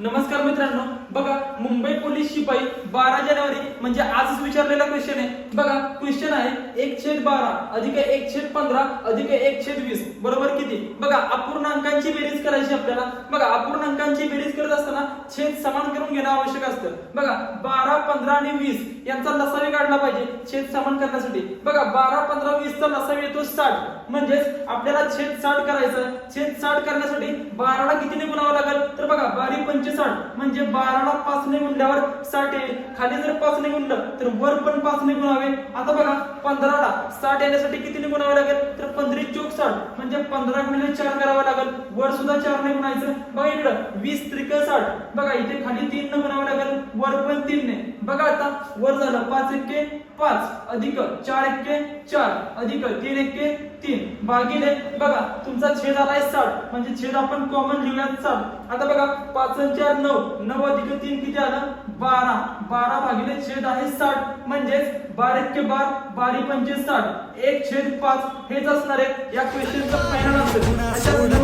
नमस्कार मित्रांनो बघा मुंबई पोलीस शिपाई बारा जानेवारी म्हणजे आजच विचारलेला क्वेश्चन आहे. बघा क्वेश्चन आहे एक छेद बारा अधिक एक छेद पंधरा अधिक एक छेद वीस. बरोबर किती? बघा अपूर्णांकांची बेरीज करायची आपल्याला. बघा अपूर्णांकांची बेरीज करत असताना छेद समान करून घेणं आवश्यक असतं. बघा बारा पंधरा आणि वीस यांचा लसावी काढला पाहिजे छेद समान करण्यासाठी. बघा बारा पंधरा वीसचा लसावी येतो साठ. म्हणजेच आपल्याला छेद साठ करायचं. छेद साठ करण्यासाठी बाराला कितीने गुणावं लागेल? तर बघा पंचेसाठ साठ म्हणजे बाराला पाच नाही गुणल्यावर साठ येईल खाली जर पाच नाही गुणलं तर वर पण पाच नाही गुणावे आता बघा पंधराला साठ येण्यासाठी नाही गुणावे लागेल? तर पंधरी चोक साठ म्हणजे पंधरा गुणिले चार करावं लागेल. वर सुद्धा चार नाही गुणायचं बघा इकडं वीस त्रिक साठ. बघा इथे खाली तीन न गुणावं लागेल. वर पण तीन ने बघा आता वर झालं पाच एक्के पाच. अधिक चार एक्के चार. अधिक तीन एक्के तीन. भागिले बघा तुमचा छेद आलाय साठ. म्हणजे छेद आपण कॉमन लिहूयात साठ. आता बघा पाच चार नऊ. नऊ अधिक तीन किती आलं? बारा. बारा भागिले छेद आहे साठ. म्हणजेच बारा एक्के बार बारी पंचे साठ एक छेद पाच. हेच असणार आहे या क्वेश्चनचं फायनल आन्सर